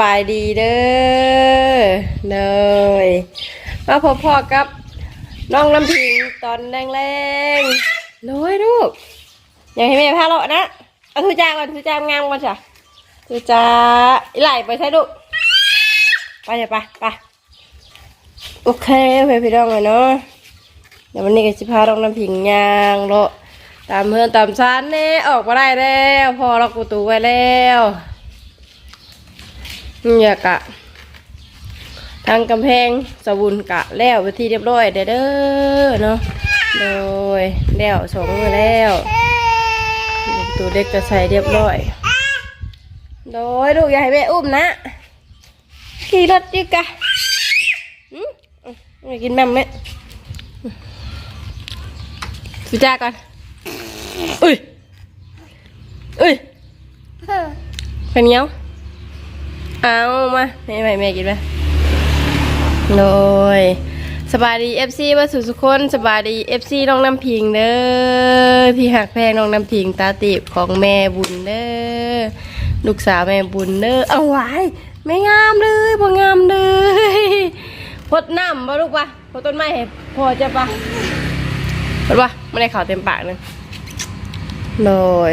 บายดีเด้อเลยมาพบพ่อกับน้องลำพิงตอนแรงๆน้อยลูกอย่าให้แม่พาเลาะนะเอาทุจ้าก่อนทุจ้างามก่อนจ้ะทุจ้าอีไหลไปใช่ลูกไปเดี๋ยวไปไปโอเคโอเคพี่น้องเลยเนาะเดี๋ยววันนี้ก็จะพาน้องลำพิงยางเลาะตามเพื่อนตามชั้นนี่ออกมาได้แล้วพอล็อกประตูไว้แล้ว เนี่ยกะ ทางกำแพงสบุนกะแล้วไปที่เรียบร้อยเด้อเนาะโดยแล้วสองมือแล้วตัวเด็กจะใส่เรียบร้อย โดยลูกอย่าให้แม่อุ้มนะขี่รถดีกะอืมอืมอยากกินแม่มไหมสุจ้าก่อนอุ้ยอุ้ยเป็นเงี้ยว เอามาแม่ใหม่แม่กินไหมโดยสบายดีเอฟซีมาสู่สุคนสบายดีเอฟซีน้องน้ำพิงเด้อพี่หักแพงน้องน้ำพิงตาตีบของแม่บุญเด้อลูกสาวแม่บุญเด้อเอาไว้ไม่งามเลยบ่งามเลยพดน้ำบ่ลูกปะพดต้นไม้ให้พอจะปะพดปะไม่ได้ข่าวเต็มปากเลยโดย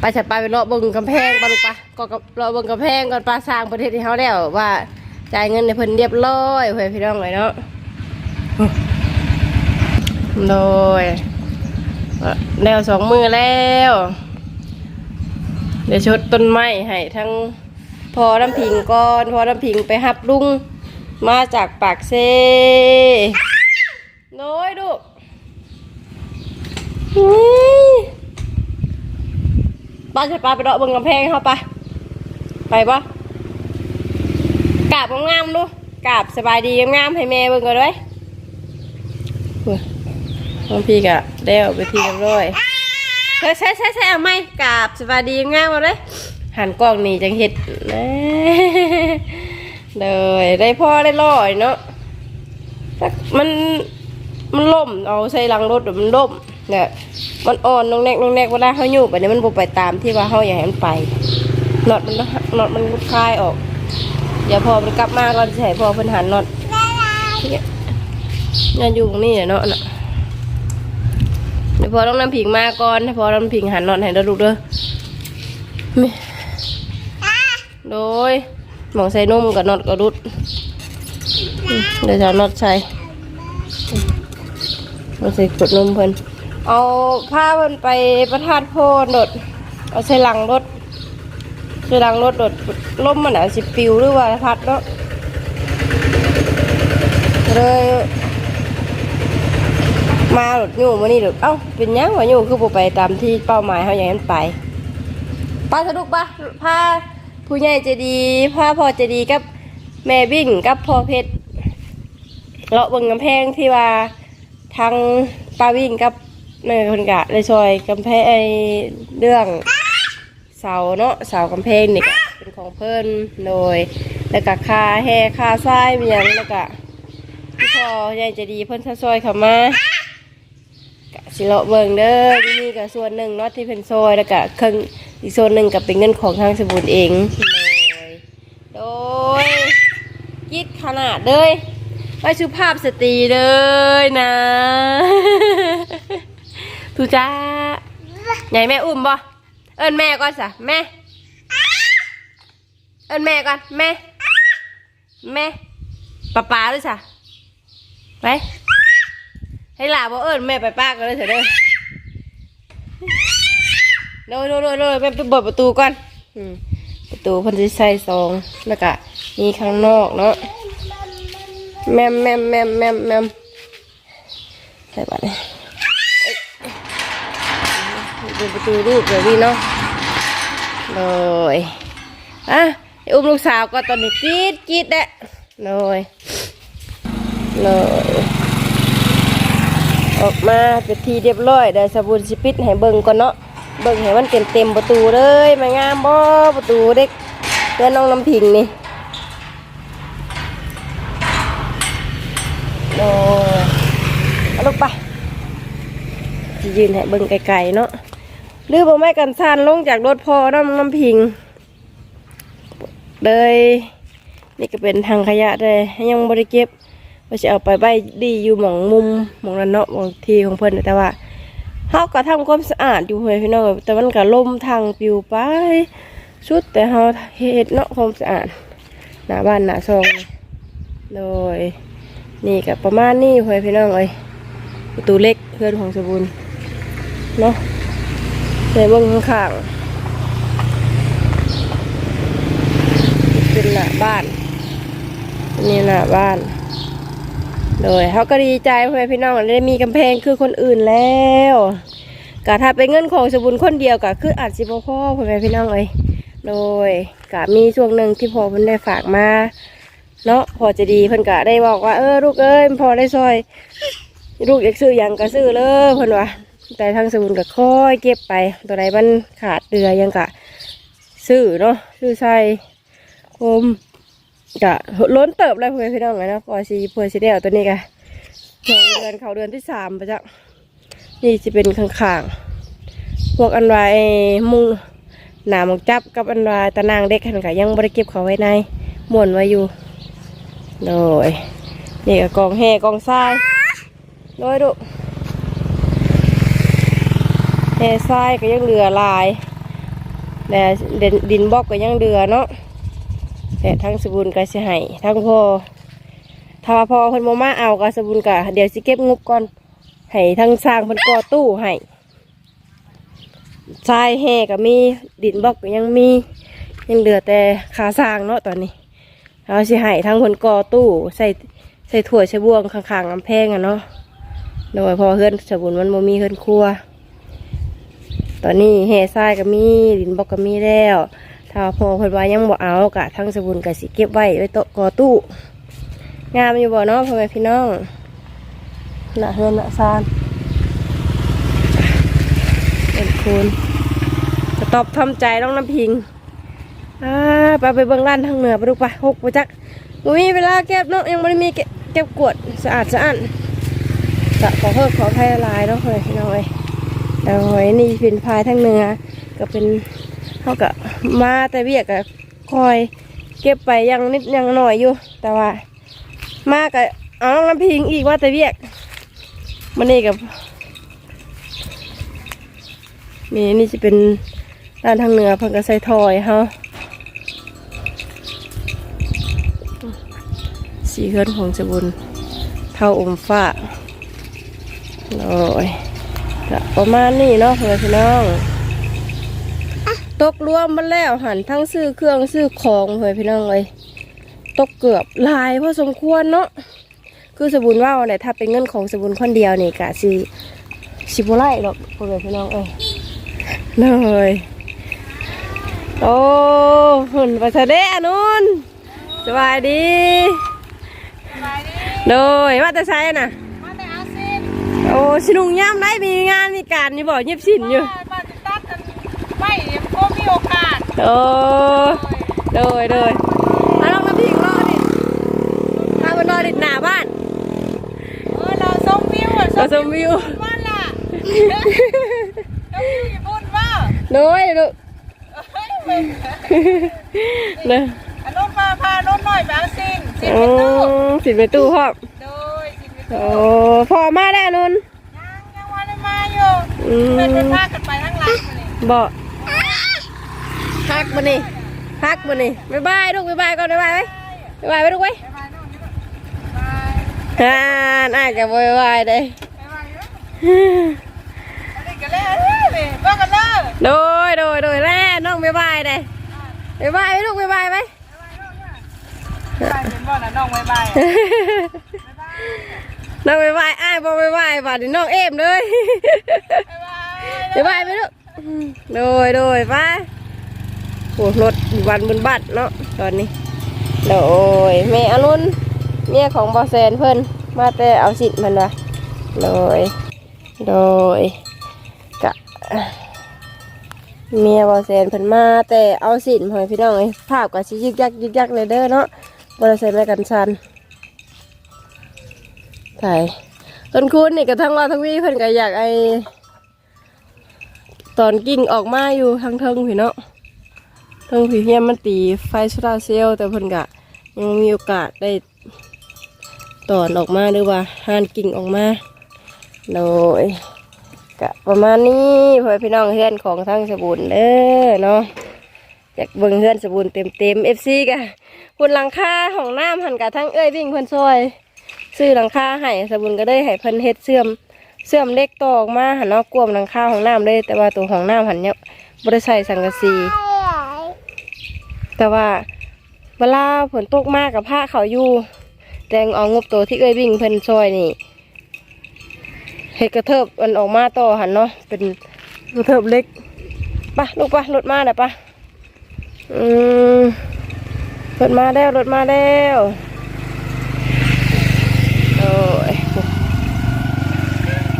ไปฉันไปไปเลาะเบิ่งกำแพงปะลูกปะก็กับเลาะเบิ่งกำแพงก่อนปลาสร้างประเทศที่เขาแล้วว่าจ่ายเงินในเพิ่นเรียบร้อยเพื่อพี่น้องเลยเนาะโดยแล้วสองมือแล้ว เดี๋ยวชดต้นไม้ให้ทั้งพอน้ำพิงก่อนพอน้ำพิงไปหับลุงมาจากปากเซโน้อยลูกนี่ ป้าจะปาไปเดาะบิ่งกำแพงเขาไปไปปะกาบงามๆดูกาบสบายดีงามๆให้แม่เบิ่งกันด้วยน้องพี่กะเด้วไปทีเรียบร้อยเฮ้ยใช่ใช่ใช่เอาไหมกาบสบายดีงามมาเลยหันกล้องนี่จังเห็ดนะเลยได้พ่อได้ร้อยเนาะมันมันล่มเอาใส่หลังรถมันล่ม เนี่ยมันอ่อนน้องแนกน้องแนกเวลาเขาอยู่ไปเนี่ยมันบไปตามที่ว่าเขาอยากให้มันไปน็อตมันน็อตมันคลายออกเดี๋ยวพอมันกลับมาก่อนใส่พอเพิ่นหันน็อตเนี่ยอยู่ตรงนี้เนาะน่ะเดี๋ยวพอต้องนำผิงมาก่อนให้พอน้ำผิงหันน็อตให้เราดูเด้อโดยหมองใส่นุ่มกับน็อตกรุดอืมเดี๋ยวจะน็อตใส่มาใส่กดนมเพิ่น เอาผ้าเพิ่นไปประทานโพนดด เอาใส่หลังรถใส่หลังรถดดล่มมันอาจสิปิวหรือว่าพัดเนาะเลยมาหลุดอยู่มานี่หลุดเอ้าเป็นยังวะอยู่คือบ่ไปตามที่เป้าหมายเขาอย่างนั้นไปป้าสนุกปะพาผู้ใหญ่จะดีพาพ่อจะดีกับแม่บิ่งกับพ่อเพชรเลาะเบิ่งกำแพงที่ว่าทางป้าวิ่งกับ แม่คนกะเลยซอยกำแพงไอ้เรื่องเสาเนาะเสากำแพงนี่ก็เป็นของเพิ่นโดย แล้วก็คาแห่คาทรายมีหยังแล้วก็พี่พ่อใหญ่ใจะดีเพิ่นซอยเข้ามากะสิเลาะเบิ่งเด้อที่นี่ก็ส่วนหนึ่งเนาะที่เพิ่นซอยแล้วก็ครึ่งอีกส่วนหนึ่งก็เป็นเงินของทางสบุนเองโดยโดยคิดขนาดเลยไว้สุภาพสตรีเลยนะ ทุจ้าใหญ่แม่อุ้มบ่เอิญแม่ก่อนสะแม่ เอิญแม่ก่อนแม่ แม่ป้าป้าด้วยสะไปให้หลาบ่เอิญแม่ไปป้ากันเลยเถอะเด้อโดยโดยโดยแม่ไปเปิดประตูก่อนประตูพันธิใส่ซองแล้วก็มีข้างนอกเนาะแมมแมมแมมแมมแมมใส่บัตร ดูประตูรูปเดี๋ยวนี้เนาะเลยอะอุ้มลูกสาวก็ตอนนี้กรีดกรีดแหละเลยเลยออกมาเป็นทีเรียบร้อยได้สบู่สิปิดให้เบิ่งก่อนเนาะเบิ่งให้มันเต็มเต็มประตูเลยมางามบ่ประตูเด็กเพื่อนน้องลำพิงนี่โอ้เอาลูกไปยืนให้เบิ่งไกลๆเนาะ หรือบ่แม่กันซานลงจากรถพอน้ำน้ำพิงเลยนี่ก็เป็นทางขยะเลยยังบริเก็บว่าจะเอาไปใบดีอยู่หมองมุมหมองนั้นเนาะหมองทีของเพิ่อนแต่ว่าเฮาก็ทำความสะอาดอยู่เฮ้ยพี่น้องแต่มันก็ล่มทางปิวไปชุดแต่เฮาเฮ็ดเนาะความสะอาดหน้าบ้านหน้าซองโดยนี่ก็ประมาณนี้เฮ้ยพี่น้องเอ้ยประตูเล็กเพื่อนของสบุญเนาะ ในเบื้องข้างๆเป็นหน้าบ้านนี่หน้าบ้าน โดยเขาก็ดีใจเพื่อพี่น้องได้มีกำแพงคือคนอื่นแล้วก็ถ้าเป็นเงินของสบุญคนเดียวก็คืออาจสิบพ่อเพื่อนพี่น้องเอ้ยโดยก็มีช่วงหนึ่งที่พ่อเพิ่นได้ฝากมาเนาะพอจะดีเพิ่นก็ได้บอกว่าเออลูกเอ้ยพอได้ซอย ลูกอยากซื้อหยังก็ซื้อเลยเพิ่นว่า แต่ทางสบุญก็ค่อยเก็บไป ตัวใดมันขาดเดือยังกะซื้อเนาะซื้อใส่โอมกะล้นเติบเลยเพื่อนพี่น้องเลยนะพอสีเพื่อสีเดียวตัวนี้กะสองเดือนเขาเดือนที่สามไปจ้ะนี่จะเป็นข้างๆ พวกอันวายมุงหนามจับกับอันวายตะนางเด็กหันกะยังบริเก็บเขาไว้ในหม่วนไว้อยู่โดยนี่ก็กองแห่กองทรายโดยดุ แห่ทรายก็ยังเหลือลายแต่ดินบล็อกก็ยังเหลือเนาะแต่ทั้งสบุญก็สิให้ทั้งพอถ้าว่าพอเพิ่นบ่มาเอาก็สบุญก็เดี๋ยวสิเก็บงบก่อนให้ทั้งสร้างเพิ่นก่อตู้ให้ทรายแห่ก็มีดินบล็อกก็ยังมี ยังเหลือแต่ขาสร้างเนาะตอนนี้เราสิให้ทั้งเพิ่นก่อตู้ใส่ใส่ถั่วใส่บวงข้างๆกำแพงอะเนาะโดยพอเฮือนสบุญมันบ่มีเฮือนครัว ตอนนี้แห่ทรายก็มีดินบล็อกก็มีแล้ว ถ้าพอเพิ่นว่ายังบ่เอากะทั้งสบุญกะสิเก็บไว้ไว้โต๊ะกอตู้งามอยู่บ่เนาะพ่อแม่พี่น้องน่ะเฮือนน่ะซานเป็นคุณจะตอบทำใจน้องน้ำพิงอ่าไปไปเบิ่งร้านทางเหนือไปดูไปหกไปจักบ่มีเวลาเก็บเนาะยังบ่ได้มีเก็บกวดสะอาดสะอ้าดจะขอโทษขออภัยลายเนาะพ่อแม่พี่น้องเอ้ย แต่หอยนี่เป็นพายทางเนื้อก็เป็นเขาก็มาแต่เวียกก็คอย เก็บไปยังนิดยังหน่อยอยู่ แต่ว่า มากับเอาน้องน้ำพิงอีกว่าแต่เวียกมันนี่กับนี่นี่จะเป็นด้านทางเหนือเพิ่นก็ใส่ทอยเฮาสีเฮือนของสบุญเท่าอมฟ้าโอ้ย ประมาณนี้เนาะเพื่อนพี่น้อง ตกรวมมันแล้วหันทั้งซื้อเครื่องซื้อของเฮ้ยพี่น้องเลยตกเกือบลายพอสมควรเนาะคือสบุญว่าวเนี่ยถ้าเป็นเงินของสบุญคนเดียวนี่กะสิสิบไร่หรอกพ่อแม่พี่น้องเอ้ยเลยโอ้หุ่นไปทะเลอันนู้นสบายดี โดยว่าแต่ใช้น่ะม โอ้ชินุงย่ำได้มีงานมีการนี่บอกเย็บสินอยู่มาติดตัดกันไม่ยังก็มีโอกาสโอ้โดยโดยมาลองน้ำพริกรอดิถ้ามันรอดิหน้าบ้านเออเราชมวิวอะเราชมวิวบ้านล่ะชมวิวญี่ปุ่นว่าโดยลูกเฮ้ยเป็นเนอะอันนู้นมาพาโน้นหน่อยไปอาซินสิบอืเป็นตู้มสิบไปตู้พ่อมโดยสิบเป็น โอ้ตู้พ่อมาได้วนุ่นยังยังวันได้มาอยู่อืเพื่อนเป็นมพากันไปทั้งหลังเลยบอกฮักมานี่ฮักมานี่บ๊ายบายลูกบ๊ายบายก่อนบ๊ายบายไหมบ๊ายบายไปลูกไว้ไปมาโน่นนี่ไปอ่าน่าจะบ๊ายบายเด้ไปมาเยอะอันนี้กันแล้วเลยว่ากันเลยโดยโดยโดยแล่น้องบ๊ายบายเด้บ๊ายบายไหมลูกบ๊ายบายไหมไปเป็นบ่อนะน้องบายบาย น้องบ๊ายบายอ้ายบอบ๊ายบายบาดนี้น้องเอ็มเลยบายบายบ๊ายบายไปลูกโดยโดยไปโอ้รถวันบนบัดเนาะตอนนี้โดยแม่อรุณเมียของบอแซนเพิ่นมาแต่เอาสิทธิ์มันวะโดยโดยกะเมียบอแซนเพิ่นมาแต่เอาสิทธิ์ให้พี่น้องไอ้ยภาพก็สิยึกยักยึกยักเลยเด้อเนาะบริษัทแม่กันชัน ถ่ายต้นคูณนี่ก็ทั้งว่าทั้งวี่เพิ่นก็อยากไอตอนกิ่งออกมาอยู่ทางเทิงพี่เนาะเทั้งผีเฮียมันตีไฟโซลาเซลล์แต่เพิ่นก็ยังมีโอกาสได้ตอนออกมาหรือว่าหานกิ่งออกมาโดยก็ประมาณนี้พ่อพี่น้องเฮือนของทั้งสบุนเด้อเนาะอยากเบิ่งเฮือนสบุนเต็มเต็มเอฟซีกะคุณหลังคาของน้ำหันกะทั้งเอ้ยวิ่งเพิ่นซอย ซื้อหลังคาให้สบุนก็ได้ให้เพิ่นเฮ็ดเสื่อมเสื่อมเล็กตอกมาหันนาะกวมหลังคาของน้ำเลย แต่ว่าตัวของน้ำหันเนี่ยบริใส่สังกะสีแต่ว่าเวลาฝนตกมากกับผ้าเขาอยู่แตงเอางบตัวที่เอ้ยวิ่งเพิ่นซอยนี่เห็ดกระเทิบมันออกมาต่อหันเนาะเป็นกระเทิบเล็กปะลูกปะรถมาเดี๋ยวปะอืมรถมาแล้วรถมาแล้วโอ้ย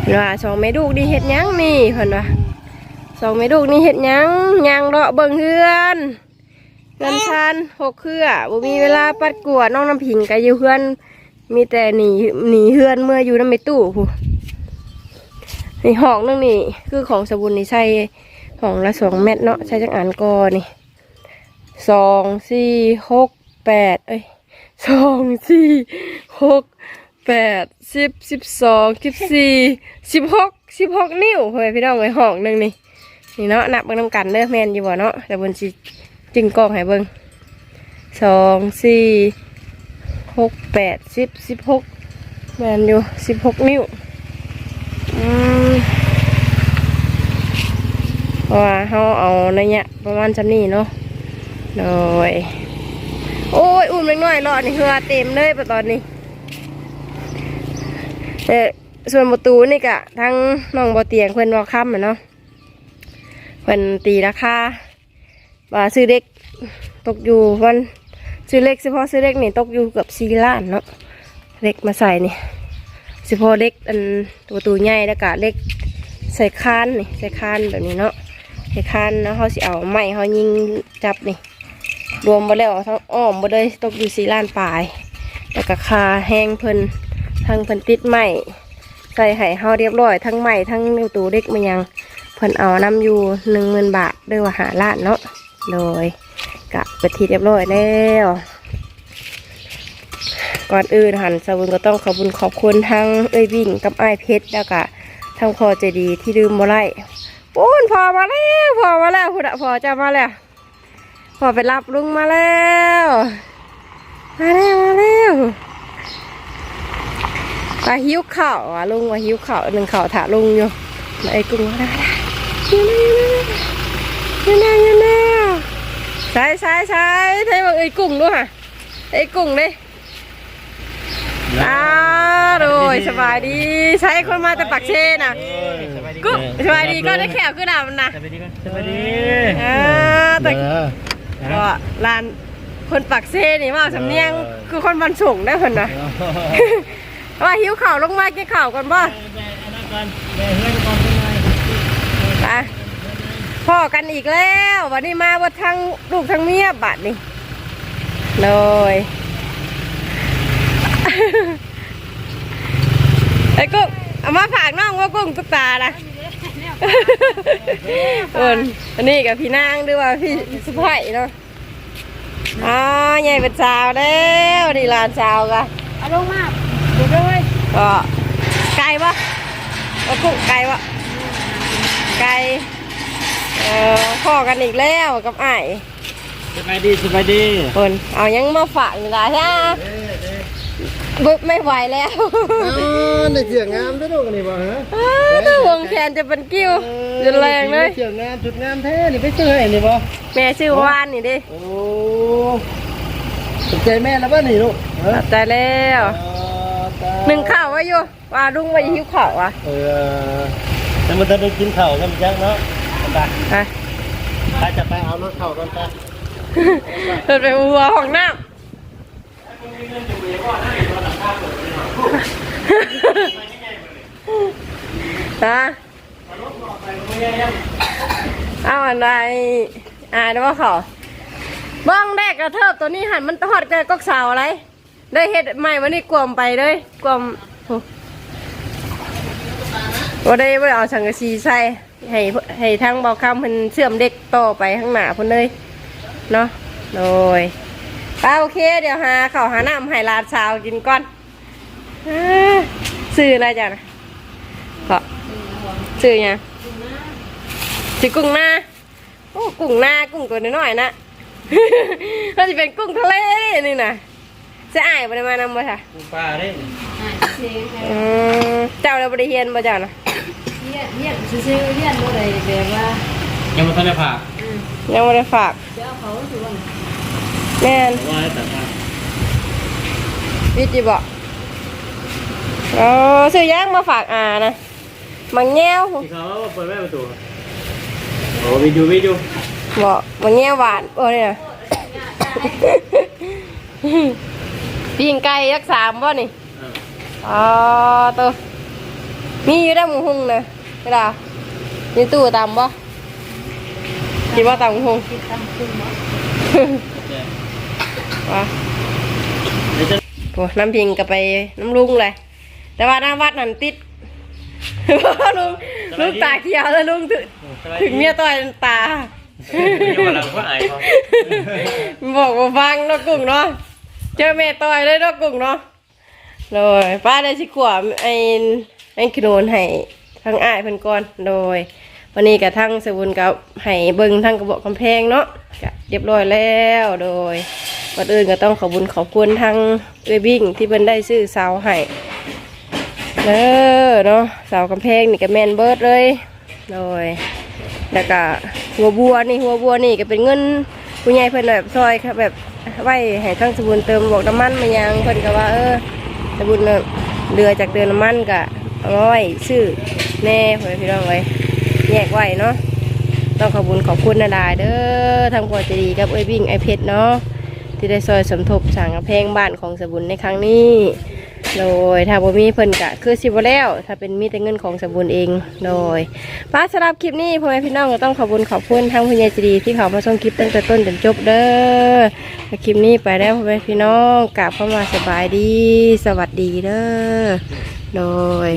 เพิ่นว่าสองเมดูกดีเห็ดหยังนี่เพิ่นว่าสองเมดูกนี่เห็ดหยังยังเลาะเบิ่งเฮือนเพื่อนชันหกเครือบ่มีเวลาปัดกวดน้องน้ำผิงก็อยู่เพื่อน มีแต่หนีหนีเฮือนเมื่ออยู่น้ำไม่ตู้ผู้นี่ห้องนึงนี่คือของสบุนนี่ใช่ห้องละสองเม็ดเนาะใช้จังอันกอนี่สองสี่หกแปดเอ้ยสองสี่หก แปดสิบสิบสองสิบสี่สิบหกสิบหกนิ้วเฮ้ยพี่น้องไอ้ห้องหนึ่งนี่นี่เนาะนับเบิ่งน้ำกันเด้อแมนอยู่บ่เนาะแต่บนสิจึงกล้องให้เบิ่งสองสี่หกแปดสิบสิบหกแมนอยู่สิบหกนิ้วอ่าเขาเอาในเนี้ยประมาณจำนี้เนาะโดยโอ้ยอุ้มเล็กน้อยรอดนี่เหือเต็มเลยปะตอนนี้ เออส่วนประตูนี่กะทั้งน้องบ่เตียงเพิ่นว่าค่ำอะเนาะเพิ่นตีราคาว่าซื้อเล็กตกอยู่วันซื้อเล็กเฉพาะซื้อเล็กนี่ตกอยู่เกือบสี่ล้านเนาะเล็กมาใส่นี่เฉพาะเล็กอันตัวตูใหญ่แล้วก็เล็กใส่คานนี่ใส่คานแบบนี้เนาะใส่คานแล้วเขาสิเอาไม้เขายิงจับนี่รวมมาแล้วทั้งอ้อมมาเลยตกอยู่สี่ล้านปลายแล้วก็คาแห้งเพิ่น ทั้งเพิ่นติดไม้ใส่ไห้เฮาเรียบร้อยทั้งไม้ทั้งนิ้วตูเล็กมันยังเพิ่นเอานำอยู่หนึ่งหมื่นบาทด้วยว่าหาล้านเนาะโดยกะเป็นทีเรียบร้อยแล้วก่อนอื่นหันสวุนก็ต้องขอบุญขอบคุณทั้งเอ้ยวิ่งกับไอ้เพชรแล้วก็ทั้งพอใจดีที่ลืมบ่ไล่ปูนพอมาแล้วพอมาแล้วพุดะพอจะมาแล้วพอไปรับลุงมาแล้ว มาแล้วมาแล้ว ปลาหิ้วข่าวอะลุงว่าหิ้วข่าวหนึ่งข่าวถาลุงอยู่ไอ้กุ้งมาได้ยู่ไหนอยู่ไหนอยู่ไหนอยู่ไหนใช่ใช่ใช่ใช่บอกไอ้กุ้งด้วยค่ะไอ้กุ้งเลยอ้าวโดยสบายดีใช้คนมาแต่ปักเชนอะกุ๊บสบายดีก็ได้แขวขึ้นดำนะสวัสดีครับสวัสดีอ่าแต่ก็ร้านคนปักเซนี่มาเอาสำเนียงคือคนบันส่งได้คนนะ ว่าหิวข่าลงมากินข่าก่อนบ่แม่อันนั้นก่อนแม่เฮือนก่อนเป็นไปพ่อกันอีกแล้ว วันนี้มาว่าทั้งลูกทั้งเมียบัดนี่เลยไอ้กุ้งเอามาฝากน้องว่ากุ้งตุ๊กตานะอนอันนี้กับพี่นางด้วยว่าพี่สุภัยเนาะอ๋อใหญ่เป็นสาวแล้วนี่ลานสาวกะเอาลงมา ก็ไก่ปะเอากุ้งไก่ปะไก่เออพ่อกันอีกแล้วกับไอ้ายสบายดีสบายดีคนเอายังมาฝากนี่ล่ะฮะบึไม่ไหวแล้วในเสียงงามด้วยลูกนี่บ่ฮะอ้าวถ้าวงแขนจะเป็นกิ้วจะแรงเลยเสียงงามจุดงามแท้นี่ไปซื้อให้นี่บ่แม่ชื่อวานนี่ดิโอ้สนใจแม่แล้วป่ะนี่ลูกฮะตัดใจแล้ว หนึ่งข้าวไว้อยู่ว่าลุงไว้หิวข้าวอะเออแต่มันจะได้กินข้าวกันจังเนาะไปฮะไปจะไปเอารถเข้ากันไปเดินไปวัวห้องน้ำฮะเอาอันใดอ่าได้ว่าเขาบ้องแรกกระเทิบตัวนี้หันมันทอดกับกกเสาอะไร ได้เห็ดใหม่วันนี้กวมไปเลยกวมว่าได้ว่าเอาสังกะสีใส่ให้ให้ทั้งเบาคำเพิ่นเชื่อมเด็กต่อไปข้างหน้าพิ่นเลยเนาะโดยป้าโอเค เดี๋ยวหาข้าวหาน้ำให้ลานสาวกินก่อนซื้ออะไรจ้ะนะก็ซื้อหยังซื้อกุ้งหน้าโอ้กุ้งหน้ากุ้งตัวน้อยๆนะเราจะเป็นกุ้งทะเลนี่นะ จะอายบริมานำบ่ค่ะปลาเด้อืมเจ้าเราบริเฮียนบ่เจ้านะเรียนเรียนซื้อๆเรียนบ่ได้แบบว่ายังไม่ทันได้ผ่ายังไม่ได้ฝากจะเอาเขาสิว่าแม่นว่าให้ตัดผ่าวิจิบอกอ๋อซื้อย่างมาฝากอานะมังแง่วที่เขาเปิดแม่ประตูโอ้วิดูวิดูบอกมังแง่วหวานโอ้เนี่ย ปิ้งไก่ยักสามบ่นี่อ๋อตัวมีอยู่ได้หมูหุงนะไม่ได้มีตู้ตามบ่คิดว่าตามหมูหุงคิดตามคุณเนาะว่าเดี๋ยวจะโอ้น้ำพิงก็ไปน้ำลุงเลย แต่ว่าหน้าวัดนั่นติดลุงลุงตาเขียวแล้วลุงถึงถึงเมียต่อยตายังมาหลังว่าอายเขาบอกว่าฟังเนกกุ้งเนาะ เจอแม่ต่อยเลยเนกกุ้งเนาะเลยป้าได้สิขวบไอ้ไอ้ขนนให้ทั้งอ้ายเพิ่นก่อนโดย วันนี้กับทั้งสบุนกับให้เบิ่งทั้งกระบอกกำแพงเนาะก็เรียบร้อยแล้วโดยก่อนอื่นก็ต้องขอบุญขอบคุณทั้งเอ้ยบิ้งที่เพิ่นได้ซื้อเสาให้เด้อเนาะเสากำแพงนี่ก็แม่นเบิดเลยโดยแล้วก็หัวบัวนี่หัวบัวนี่ก็เป็นเงินผู้ใหญ่เพิ่นแบบซอยครับแบบ ไว้ให้ทั้งสบุนเติมบอกน้ำมันมายังเพิ่นก็ว่า เออสบุนเรือจากเดือนน้ำมันกะเอาไว้ซื้อแน่เพื่อนพี่น้องไว้แยกไว้เนาะต้องขอบคุญขอบคุณนาดาเด้อทางพอจะดีกับเอ้ยวิ่งไอเพชรเนาะที่ได้ซอยสมทบสั่งกระเพงบ้านของสบุนในครั้งนี้ โดยถ้าบ่มีเพิ่นกะคือสิบ่แล้ว ถ้าเป็นมีแต่เงินของสมบูรณ์เองโดยป้าสำหรับคลิปนี้พ่อแม่พี่น้องก็ต้องขอบคุณขอบคุณทางผู้ใหญ่ใจดีที่เขามาชมคลิปตั้งแต่ต้นจนจบเด้อคลิปนี้ไปแล้วพ่อแม่พี่น้องกลับเข้ามาสบายดี สวัสดีเด้อโดย